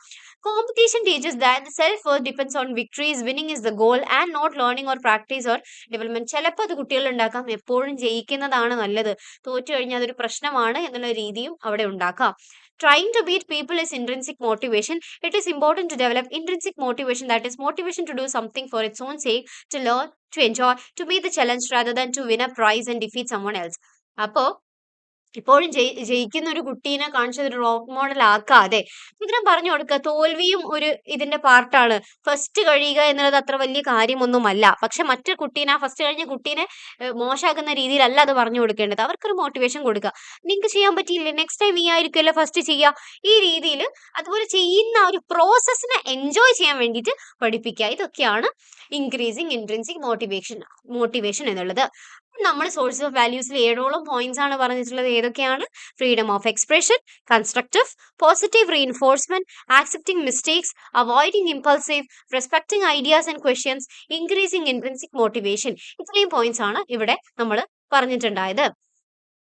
[SPEAKER 1] Competition teachers that self or depends on victories winning is the goal and not learning or practice or development ചിലപ്പോൾ അത് കുട്ടികളുണ്ടാക്കാം എപ്പോഴും എപ്പോഴും ജയിക്കുന്നതാണ് നല്ലത്. തോറ്റു കഴിഞ്ഞാൽ അതൊരു പ്രശ്നമാണ് എന്നുള്ള രീതിയും അവിടെ ഉണ്ടാക്കാം. Trying to beat people is intrinsic motivation it is important to develop intrinsic motivation that is motivation to do something for its own sake to learn to enjoy to meet the challenge rather than to win a prize and defeat someone else അപ്പോൾ ഇപ്പോഴും ജയി ജയിക്കുന്ന ഒരു കുട്ടീനെ കാണിച്ചത് ഒരു rock model ആക്കാതെ ഇതിനെ പറഞ്ഞു കൊടുക്കുക. തോൽവിയും ഒരു ഇതിന്റെ പാർട്ടാണ്. ഫസ്റ്റ് കഴിയുക എന്നുള്ളത് അത്ര വലിയ കാര്യമൊന്നുമല്ല. പക്ഷെ മറ്റു കുട്ടീനെ ഫസ്റ്റ് കഴിഞ്ഞ കുട്ടീനെ മോശമാക്കുന്ന രീതിയിലല്ല അത് പറഞ്ഞു കൊടുക്കേണ്ടത്. അവർക്കൊരു മോട്ടിവേഷൻ കൊടുക്കുക. നിങ്ങൾക്ക് ചെയ്യാൻ പറ്റിയില്ലേ? നെക്സ്റ്റ് ടൈം ഈ ആയിരിക്കുമല്ലോ ഫസ്റ്റ് ചെയ്യുക. ഈ രീതിയിൽ അതുപോലെ ചെയ്യുന്ന ഒരു പ്രോസസ്സിനെ എൻജോയ് ചെയ്യാൻ വേണ്ടിയിട്ട് പഠിപ്പിക്കുക. ഇതൊക്കെയാണ് ഇൻക്രീസിങ് ഇൻട്രൻസിക് മോട്ടിവേഷൻ മോട്ടിവേഷൻ എന്നുള്ളത്. നമ്മൾ സോഴ്സ് ഓഫ് വാല്യൂസിൽ ഏഴോളം പോയിന്റ്സ് ആണ് പറഞ്ഞിട്ടുള്ളത്. ഏതൊക്കെയാണ്? Freedom of expression constructive positive reinforcement accepting mistakes avoiding impulsive respecting ideas and questions increasing intrinsic motivation ഇത്രയും പോയിന്റ്സ് ആണ് ഇവിടെ നമ്മൾ പറഞ്ഞിട്ടുണ്ടായത്.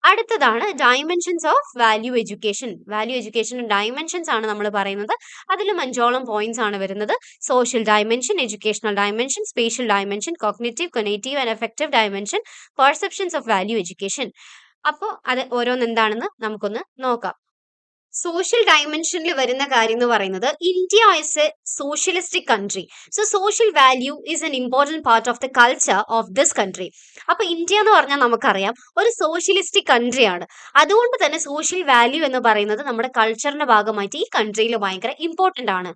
[SPEAKER 1] അടുത്തതാണ് dimensions of value education value education dimensions ആണ് നമ്മൾ പറയുന്നത്. അതിലും അഞ്ചോളം പോയിന്റ്സ് ആണ് വരുന്നത്. Social dimension educational dimension spatial dimension cognitive conative and effective dimension perceptions of value education അപ്പോൾ അത് ഓരോന്ന് എന്താണെന്ന് നമുക്കൊന്ന് നോക്കാം. സോഷ്യൽ ഡയമെൻഷനിൽ വരുന്ന കാര്യം എന്ന് പറയുന്നത് India is a socialistic country so social value is an important part of the culture of this country അപ്പൊ ഇന്ത്യ എന്ന് പറഞ്ഞാൽ നമുക്കറിയാം ഒരു സോഷ്യലിസ്റ്റിക് കൺട്രി ആണ്. അതുകൊണ്ട് തന്നെ സോഷ്യൽ വാല്യൂ എന്ന് പറയുന്നത് നമ്മുടെ കൾച്ചറിന്റെ ഭാഗമായിട്ട് ഈ കൺട്രിയിൽ ഭയങ്കര ഇമ്പോർട്ടന്റ് ആണ്.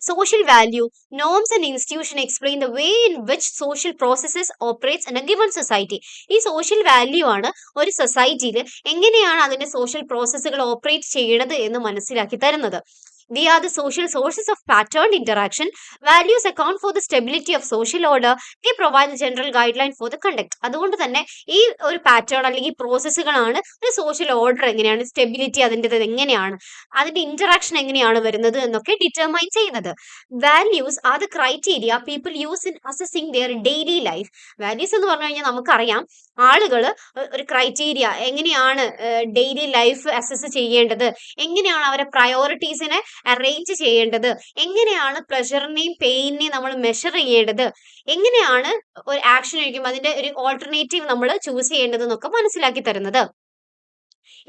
[SPEAKER 1] Social value norms and institution explain the way in which social processes operates in a given society ഈ സോഷ്യൽ വാല്യൂ ആണ് ഒരു സൊസൈറ്റിയിൽ എങ്ങനെയാണ് അതിന്റെ സോഷ്യൽ പ്രോസസ്സുകൾ ഓപ്പറേറ്റ് ചെയ്യണത് എന്ന് മനസ്സിലാക്കി തരുന്നത് They are the social sources of patterned interaction. Values account for the stability of social order. They provide the general guideline for the conduct. അതുകൊണ്ട് തന്നെ ഈ ഒരു പാറ്റേൺ അല്ലെങ്കിൽ പ്രോസസ്സുകളാണ് ഒരു സോഷ്യൽ ഓർഡർ എങ്ങനെയാണ് സ്റ്റെബിലിറ്റി അതിന്റെ എങ്ങനെയാണ് അതിന്റെ ഇന്ററാക്ഷൻ എങ്ങനെയാണ് വരുന്നത് എന്നൊക്കെ ഡിറ്റർമൈൻ ചെയ്യുന്നത് values are the criteria people use in assessing their daily life values എന്ന് പറഞ്ഞു കഴിഞ്ഞാൽ നമുക്കറിയാം ആളുകൾ ഒരു ക്രൈറ്റീരിയ എങ്ങനെയാണ് ഡെയിലി ലൈഫ് അസസ് ചെയ്യേണ്ടത് എങ്ങനെയാണ് അവരെ പ്രയോറിറ്റീസിനെ അറേഞ്ച് ചെയ്യേണ്ടത്? എങ്ങനെയാണ് പ്ലഷറിനെയും പെയിനെയും നമ്മൾ മെഷർ ചെയ്യേണ്ടത്? എങ്ങനെയാണ് ഒരു ആക്ഷൻ കഴിക്കുമ്പോൾ അതിന്റെ ഒരു ഓൾട്ടർനേറ്റീവ് നമ്മൾ ചൂസ് ചെയ്യേണ്ടത് എന്നൊക്കെ മനസ്സിലാക്കി തരുന്നത്.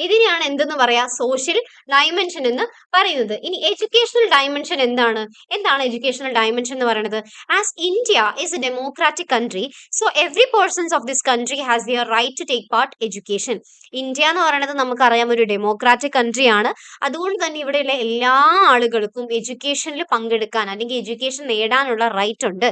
[SPEAKER 1] ഇതിനെയാണ് എന്തെന്ന് പറയാ സോഷ്യൽ ഡയമെൻഷൻ എന്ന് പറയുന്നത്. ഇനി എഡ്യൂക്കേഷണൽ ഡയമെൻഷൻ എന്താണ്? എന്താണ് എഡ്യൂക്കേഷണൽ ഡയമെൻഷൻ എന്ന് പറയുന്നത് as India is a democratic country so every persons of this country has their right to take part education India എന്ന് പറയുന്നത് നമുക്കറിയാം ഒരു ഡെമോക്രാറ്റിക് കൺട്രി ആണ്. അതുകൊണ്ട് തന്നെ ഇവിടെയുള്ള എല്ലാ ആളുകൾക്കും എഡ്യൂക്കേഷനിൽ പങ്കെടുക്കാൻ അല്ലെങ്കിൽ എഡ്യൂക്കേഷൻ നേടാനുള്ള റൈറ്റ് ഉണ്ട്.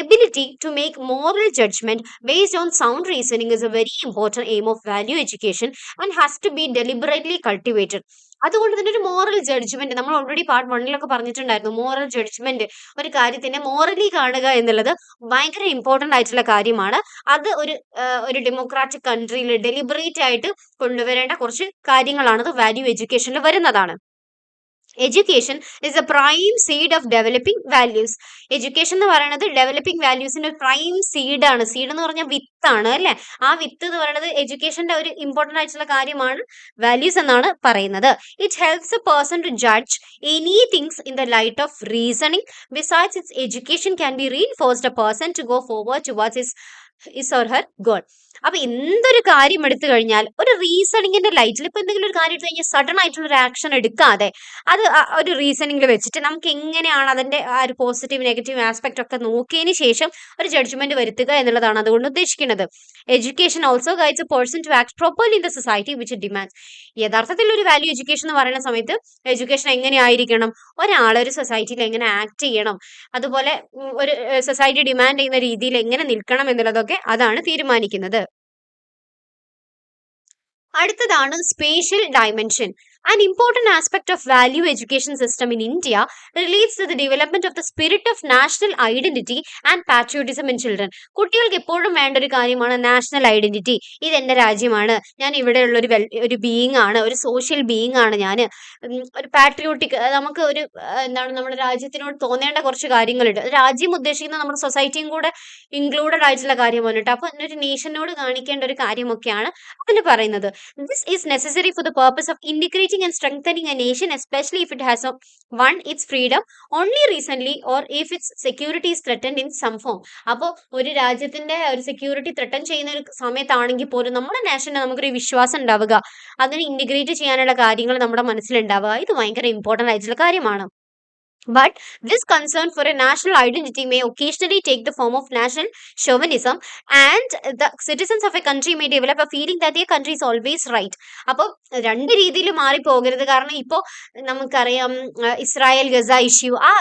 [SPEAKER 1] Ability to make moral judgement based on sound reasoning is a very important aim of value education and has to be deliberately cultivated അതുകൊണ്ട് തന്നെ ഒരു മോറൽ ജഡ്ജ്മെന്റ് നമ്മൾ ഓൾറെഡി പാർട്ട് വണ്ണിലൊക്കെ പറഞ്ഞിട്ടുണ്ടായിരുന്നു മോറൽ ജഡ്ജ്മെന്റ് ഒരു കാര്യത്തിനെ മോറലി കാണുക എന്നുള്ളത് ഭയങ്കര ഇമ്പോർട്ടന്റ് ആയിട്ടുള്ള കാര്യമാണ്. അത് ഒരു ഒരു ഡെമോക്രാറ്റിക് കൺട്രിയിൽ ഡെലിബറേറ്റ് ആയിട്ട് കൊണ്ടുവരേണ്ട കുറച്ച് കാര്യങ്ങളാണ് അത് വാല്യൂ എഡ്യൂക്കേഷനിൽ വരുന്നതാണ്. Education is a prime seed of developing values education എന്ന് പറയുന്നത് ഡെവലപ്പിംഗ് വാല്യൂസിന്റെ പ്രൈം സീഡ് ആണ്. സീഡ് എന്ന് പറഞ്ഞാൽ വിത്താണ് അല്ലെ? ആ വിത്ത് എന്ന് പറയുന്നത് എഡ്യൂക്കേഷന്റെ ഒരു ഇമ്പോർട്ടന്റ് ആയിട്ടുള്ള കാര്യമാണ്. വാല്യൂസ് എന്നാണ് പറയുന്നത്. It helps a person to judge any things in the light of reasoning besides its education can be reinforced a person to go forward towards his his or her goal അപ്പൊ എന്തൊരു കാര്യം എടുത്തു കഴിഞ്ഞാൽ ഒരു റീസണിങ്ങിന്റെ ലൈറ്റിൽ ഇപ്പൊ എന്തെങ്കിലും ഒരു കാര്യം എടുത്തു കഴിഞ്ഞാൽ സഡൻ ആയിട്ടുള്ള ഒരു ആക്ഷൻ എടുക്കാതെ അത് ഒരു റീസണിങ്ങിൽ വെച്ചിട്ട് നമുക്ക് എങ്ങനെയാണ് അതിന്റെ ആ ഒരു പോസിറ്റീവ് നെഗറ്റീവ് ആസ്പെക്ട് ഒക്കെ നോക്കിയതിന് ശേഷം ഒരു ജഡ്ജ്മെന്റ് വരുത്തുക എന്നുള്ളതാണ് അതുകൊണ്ട് ഉദ്ദേശിക്കുന്നത്. Education also guides a person to act properly in the society which demand യഥാർത്ഥത്തിൽ ഒരു വാല്യൂ എഡ്യൂക്കേഷൻ എന്ന് പറയുന്ന സമയത്ത് എഡ്യൂക്കേഷൻ എങ്ങനെയായിരിക്കണം ഒരാൾ ഒരു സൊസൈറ്റിയിൽ എങ്ങനെ ആക്ട് ചെയ്യണം? അതുപോലെ ഒരു സൊസൈറ്റി ഡിമാൻഡ് ചെയ്യുന്ന രീതിയിൽ എങ്ങനെ നിൽക്കണം എന്നുള്ളതൊക്കെ അതാണ് തീരുമാനിക്കുന്നത്. അടുത്തതാണ് spatial dimension An important aspect of value education system in India relates to the development of the spirit of national identity and patriotism in children. കുട്ടികൾക്ക് എപ്പോഴും വേണ്ട ഒരു കാര്യമാണ് നാഷണൽ ഐഡന്റിറ്റി ഇത് എന്റെ രാജ്യമാണ്. ഞാൻ ഇവിടെയുള്ള ഒരു ഒരു ബീയിങ് ആണ് ഒരു സോഷ്യൽ ബീയിങ് ആണ് ഞാൻ. ഒരു പാട്രിയോട്ടിക് നമുക്ക് ഒരു എന്താണ് നമ്മുടെ രാജ്യത്തിനോട് തോന്നേണ്ട കുറച്ച് കാര്യങ്ങളുണ്ട്. രാജ്യം ഉദ്ദേശിക്കുന്ന നമ്മുടെ സൊസൈറ്റിയും കൂടെ ഇൻക്ലൂഡഡ് ആയിട്ടുള്ള കാര്യമാണ് കേട്ടോ. അപ്പോൾ ഒരു നേഷനോട് കാണിക്കേണ്ട ഒരു കാര്യമൊക്കെയാണ് അതിൽ പറയുന്നത്. This is necessary for the purpose of integrate creating and strengthening a nation, especially if it has won its freedom only recently or if its security is threatened in some form. അപ്പോൾ ഒരു രാജ്യത്തിന്റെ ഒരു security threaten ചെയ്യുന്ന ഒരു സമയത്താണെങ്കിൽ പോലും നമ്മുടെ Nation നമുക്കൊരു വിശ്വാസം ഉണ്ടാവുക. അതിനെ ഇന്റഗ്രേറ്റ് ചെയ്യാനുള്ള കാര്യങ്ങൾ നമ്മുടെ മനസ്സിലുണ്ടാവുക. ഇത് ഭയങ്കര ഇമ്പോർട്ടന്റ് ആയിട്ടുള്ള കാര്യമാണ്. But this concern for a national identity may occasionally take the form of national chauvinism, and the citizens of a country may develop a feeling that their country is always right. അപ്പോൾ രണ്ട് രീതിയിൽ മാറിപ്പോകരുത് കാരണം ഇപ്പോൾ നമുക്കറിയാം Israel Gaza issue ആ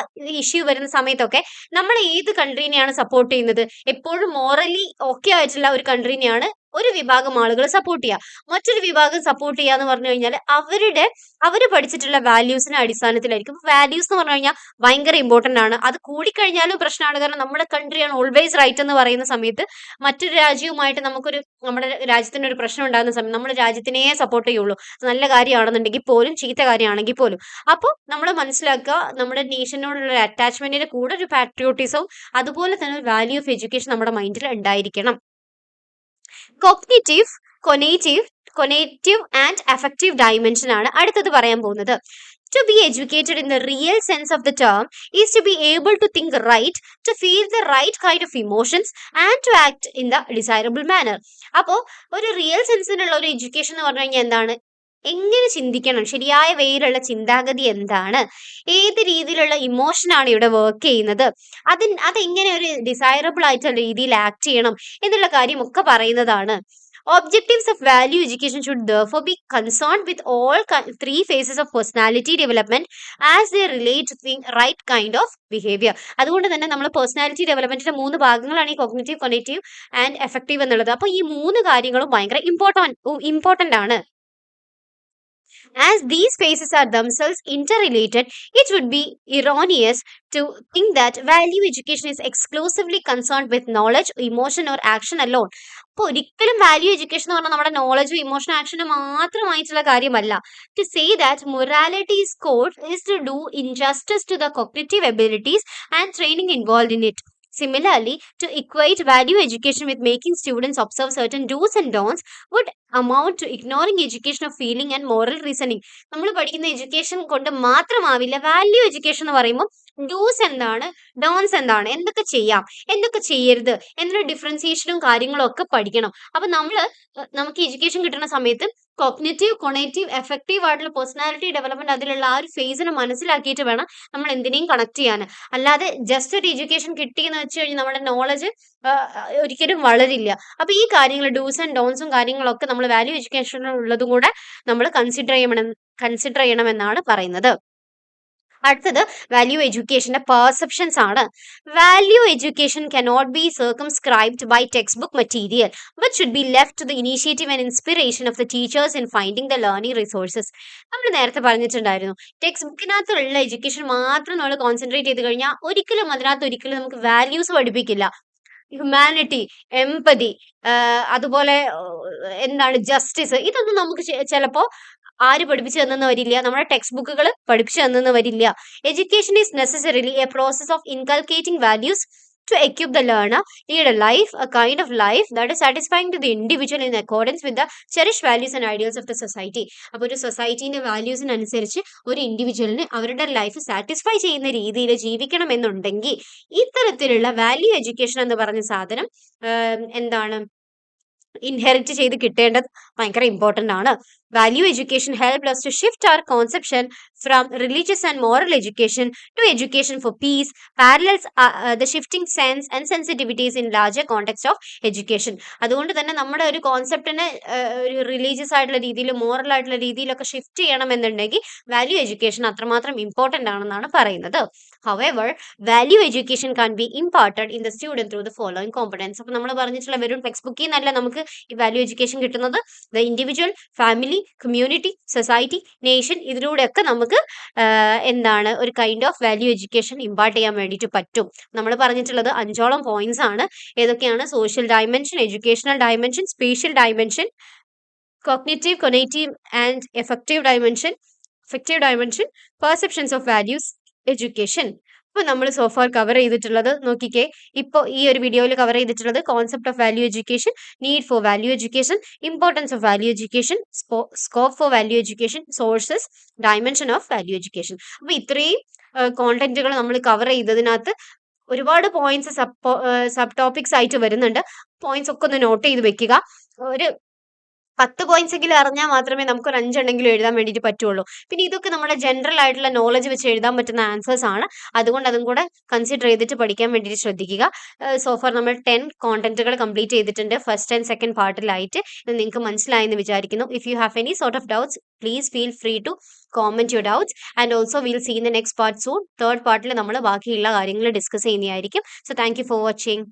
[SPEAKER 1] issue വരുന്ന സമയത്തൊക്കെ നമ്മൾ ഏത് കൺട്രീനെയാണ് സപ്പോർട്ട് ചെയ്യുന്നത് എപ്പോഴും മോറലി ഓക്കെ ആയിട്ടുള്ള ഒരു കൺട്രീനെയാണ് ഒരു വിഭാഗം ആളുകൾ സപ്പോർട്ട് ചെയ്യുക മറ്റൊരു വിഭാഗം സപ്പോർട്ട് ചെയ്യുക എന്ന് പറഞ്ഞു കഴിഞ്ഞാൽ അവരുടെ അവർ പഠിച്ചിട്ടുള്ള വാല്യൂസിന്റെ അടിസ്ഥാനത്തിലായിരിക്കും. വാല്യൂസ് എന്ന് പറഞ്ഞു കഴിഞ്ഞാൽ ഭയങ്കര ഇമ്പോർട്ടന്റ് ആണ്. അത് കൂടിക്കഴിഞ്ഞാലും പ്രശ്നമാണ്. കാരണം നമ്മുടെ കൺട്രിയാണ് ഓൾവേസ് റൈറ്റ് എന്ന് പറയുന്ന സമയത്ത് മറ്റൊരു രാജ്യവുമായിട്ട് നമുക്കൊരു നമ്മുടെ രാജ്യത്തിന് ഒരു പ്രശ്നം ഉണ്ടാകുന്ന സമയത്ത് നമ്മൾ രാജ്യത്തിനെ സപ്പോർട്ട് ചെയ്യുള്ളൂ. നല്ല കാര്യമാണെന്നുണ്ടെങ്കിൽ പോലും ചീത്ത കാര്യമാണെങ്കിൽ പോലും. അപ്പോൾ നമ്മൾ മനസ്സിലാക്കുക നമ്മുടെ നേഷനോടുള്ള അറ്റാച്ച്മെന്റിന്റെ കൂടെ ഒരു പാട്രിയോട്ടിസവും അതുപോലെ തന്നെ ഒരു വാല്യൂ ഓഫ് എഡ്യൂക്കേഷൻ നമ്മുടെ മൈൻഡിൽ ഉണ്ടായിരിക്കണം. Cognitive conative conative and affective dimension ആണ് അടുത്തത് പറയാൻ പോകുന്നത്. To be educated in the real sense of the term is to be able to think right to feel the right kind of emotions and to act in the desirable manner അപ്പോൾ ഒരു real സെൻസിനുള്ള ഒരു education എന്ന് പറഞ്ഞു കഴിഞ്ഞാൽ എന്താണ്? എങ്ങനെ ചിന്തിക്കണം? ശരിയായ വേയിലുള്ള ചിന്താഗതി എന്താണ്? ഏത് രീതിയിലുള്ള ഇമോഷനാണ് ഇവിടെ വർക്ക് ചെയ്യുന്നത്? അതിൻ അതെങ്ങനെ ഒരു ഡിസൈറബിൾ ആയിട്ടുള്ള രീതിയിൽ ആക്ട് ചെയ്യണം എന്നുള്ള കാര്യമൊക്കെ പറയുന്നതാണ്. Objectives of value education should therefore be concerned with all three phases of personality development as they relate to the right kind of behaviour അതുകൊണ്ട് തന്നെ നമ്മൾ പേഴ്സണാലിറ്റി ഡെവലപ്മെന്റിന്റെ മൂന്ന് ഭാഗങ്ങളാണ് ഈ കോഗ്നേറ്റീവ് കൊനേറ്റീവ് ആൻഡ് എഫക്റ്റീവ് എന്നുള്ളത്. അപ്പോൾ ഈ മൂന്ന് കാര്യങ്ങളും ഭയങ്കര ഇമ്പോർട്ടൻ ഇമ്പോർട്ടന്റ് ആണ്. As these phases are themselves interrelated, it would be erroneous to think that value education is exclusively concerned with knowledge, emotion or action alone. അപ്പോൾ ഒരിക്കലും വാല്യൂ എഡ്യൂക്കേഷൻ എന്ന് പറഞ്ഞാൽ നമ്മുടെ നോളജും ഇമോഷനും ആക്ഷനും മാത്രമായിട്ടുള്ള കാര്യമല്ല to say that morality code is to do injustice to the cognitive abilities and training involve in it Similarly, to equate value education with making students observe certain do's and don'ts would amount to ignoring education of feeling and moral reasoning. നമ്മൾ പഠിക്കുന്ന education കൊണ്ട് മാത്രമാവില്ല value education എന്ന് പറയുമ്പോൾ dos എന്താണ് dawns എന്താണ് എന്തൊക്കെ ചെയ്യാം എന്തൊക്കെ ചെയ്യരുത് എന്നൊരു ഡിഫറൻസിയേഷനും കാര്യങ്ങളും ഒക്കെ പഠിക്കണം. അപ്പൊ നമ്മൾ നമുക്ക് എഡ്യൂക്കേഷൻ കിട്ടുന്ന സമയത്ത് കോഗ്നേറ്റീവ് കൊണേറ്റീവ് എഫക്റ്റീവ് ആയിട്ടുള്ള പേഴ്സണാലിറ്റി ഡെവലപ്മെന്റ് അതിലുള്ള ആ ഒരു ഫേസിനെ മനസ്സിലാക്കിയിട്ട് വേണം നമ്മൾ എന്തിനേയും കണക്ട് ചെയ്യാൻ. അല്ലാതെ ജസ്റ്റ് ഒരു എഡ്യൂക്കേഷൻ കിട്ടിയെന്ന് വെച്ച് കഴിഞ്ഞാൽ നമ്മുടെ നോളജ് ഒരിക്കലും വളരില്ല. അപ്പൊ ഈ കാര്യങ്ങൾ ഡൂസ് ആൻഡ് ഡോൺസും കാര്യങ്ങളൊക്കെ നമ്മൾ വാല്യൂ എഡ്യൂക്കേഷനിലുള്ളതും കൂടെ നമ്മൾ കൺസിഡർ ചെയ്യണം കൺസിഡർ ചെയ്യണമെന്നാണ് പറയുന്നത്. അടുത്തത് വാല്യൂ എഡ്യൂക്കേഷന്റെ പെർസെപ്ഷൻസ് ആണ്. Value education cannot be circumscribed by text book material but should be left to the initiative and inspiration of the teachers in finding the learning resources നമ്മൾ നേരത്തെ പറഞ്ഞിട്ടുണ്ടായിരുന്നു ടെക്സ്റ്റ് ബുക്കിനകത്തുള്ള എഡ്യൂക്കേഷൻ മാത്രം നമ്മൾ കോൺസെൻട്രേറ്റ് ചെയ്ത് കഴിഞ്ഞാൽ ഒരിക്കലും അതിനകത്ത് ഒരിക്കലും നമുക്ക് വാല്യൂസ് പഠിപ്പിക്കില്ല. ഹ്യൂമാനിറ്റി എംപതി അതുപോലെ എന്താണ് ജസ്റ്റിസ് ഇതൊന്നും നമുക്ക് ചിലപ്പോൾ ആര് പഠിപ്പിച്ചു തന്നെന്ന് വരില്ല. നമ്മുടെ ടെക്സ്റ്റ് ബുക്കുകൾ പഠിപ്പിച്ചു തന്നെന്ന് വരില്ല. Education is necessarily a process of inculcating values to equip the learner lead a life a kind of life that is satisfying to the individual in accordance with the cherish values and ideals of the society അപ്പോൾ ഒരു സൊസൈറ്റീന്റെ വാല്യൂസിനനുസരിച്ച് ഒരു ഇൻഡിവിജ്വലിന് അവരുടെ life satisfy ചെയ്യുന്ന രീതിയിൽ ജീവിക്കണം എന്നുണ്ടെങ്കിൽ ഇത്തരത്തിലുള്ള value education എന്ന് പറഞ്ഞ സാധനം എന്താണ് ഇൻഹെറിറ്റ് ചെയ്ത് കിട്ടേണ്ടത് ഭയങ്കര ഇമ്പോർട്ടന്റ് ആണ്. Value education helped us to shift our conception from religious and moral education to education for peace parallels uh, uh, the shifting sense and sensitivities in larger context of education. അതുകൊണ്ട് തന്നെ നമ്മുടെ ഒരു കോൺസെപ്റ്റിനെ ഒരു religious ആയിട്ടുള്ള രീതിയിൽ moral ആയിട്ടുള്ള രീതിയിലൊക്കെ shift ചെയ്യണമെന്നുണ്ടെങ്കിൽ വാല്യൂ എഡ്യൂക്കേഷൻ അത്രമാത്രം ഇമ്പോർട്ടന്റ് ആണെന്നാണ് പറയുന്നത്. However value education can be imparted in the student through the following competence അപ്പോൾ നമ്മൾ പറഞ്ഞിട്ടുള്ള വെറും ടെക്സ്റ്റ് ബുക്കിൽ നിന്നല്ല നമുക്ക് ഈ വാല്യൂ എഡ്യൂക്കേഷൻ കിട്ടുന്നത്. The individual family community society nation ഇതിലൂടെയൊക്കെ നമുക്ക് എന്താണ് ഒരു kind of value education impart ചെയ്യാൻ വേണ്ടിയിട്ട് പറ്റും. നമ്മൾ പറഞ്ഞിട്ടുള്ളത് അഞ്ചോളം പോയിന്റ്സ് ആണ്. ഏതൊക്കെയാണ്? Social dimension educational dimension spatial dimension cognitive conative and effective dimension effective dimension perceptions of values education ഇപ്പോൾ നമ്മൾ സോഫാർ കവർ ചെയ്തിട്ടുള്ളത് നോക്കിക്കേ. ഇപ്പോൾ ഈ ഒരു വീഡിയോയിൽ കവർ ചെയ്തിട്ടുള്ളത് concept of value education need for value education importance of value education scope for value education sources dimension of value education അപ്പോൾ ഇത്രയും കോണ്ടന്റുകൾ നമ്മൾ കവർ ചെയ്തതിനകത്ത് ഒരുപാട് പോയിന്റ്സ് സബ് സബ് ടോപ്പിക്സ് ആയിട്ട് വരുന്നുണ്ട്. പോയിന്റ്സ് ഒക്കെ ഒന്ന് നോട്ട് ചെയ്ത് വെക്കുക. ഒരു പത്ത് പോയിന്റ്സ് എങ്കിലും അറിഞ്ഞാൽ മാത്രമേ നമുക്ക് ഒരു അഞ്ചെണ്ണെങ്കിലും എഴുതാൻ വേണ്ടിയിട്ട് പറ്റുള്ളൂ. പിന്നെ ഇതൊക്കെ നമ്മുടെ ജനറൽ ആയിട്ടുള്ള നോളജ് വെച്ച് എഴുതാൻ പറ്റുന്ന ആൻസേഴ്സ് ആണ്. അതുകൊണ്ട് അതും കൂടെ കൺസിഡർ ചെയ്തിട്ട് പഠിക്കാൻ വേണ്ടിയിട്ട് ശ്രദ്ധിക്കുക. സോഫാർ നമ്മൾ ടെൻ കോണ്ടന്റുകൾ കംപ്ലീറ്റ് ചെയ്തിട്ടുണ്ട്. ഫസ്റ്റ് ആൻഡ് സെക്കൻഡ് പാർട്ടിലായിട്ട് ഇത് നിങ്ങൾക്ക് മനസ്സിലായെന്ന് വിചാരിക്കുന്നു. If you have any sort of doubts please feel free to comment your doubts and also will in the next part soon third പാർട്ടിൽ നമ്മൾ ബാക്കിയുള്ള കാര്യങ്ങൾ ഡിസ്കസ് ചെയ്യുന്നതായിരിക്കും. So thank for watching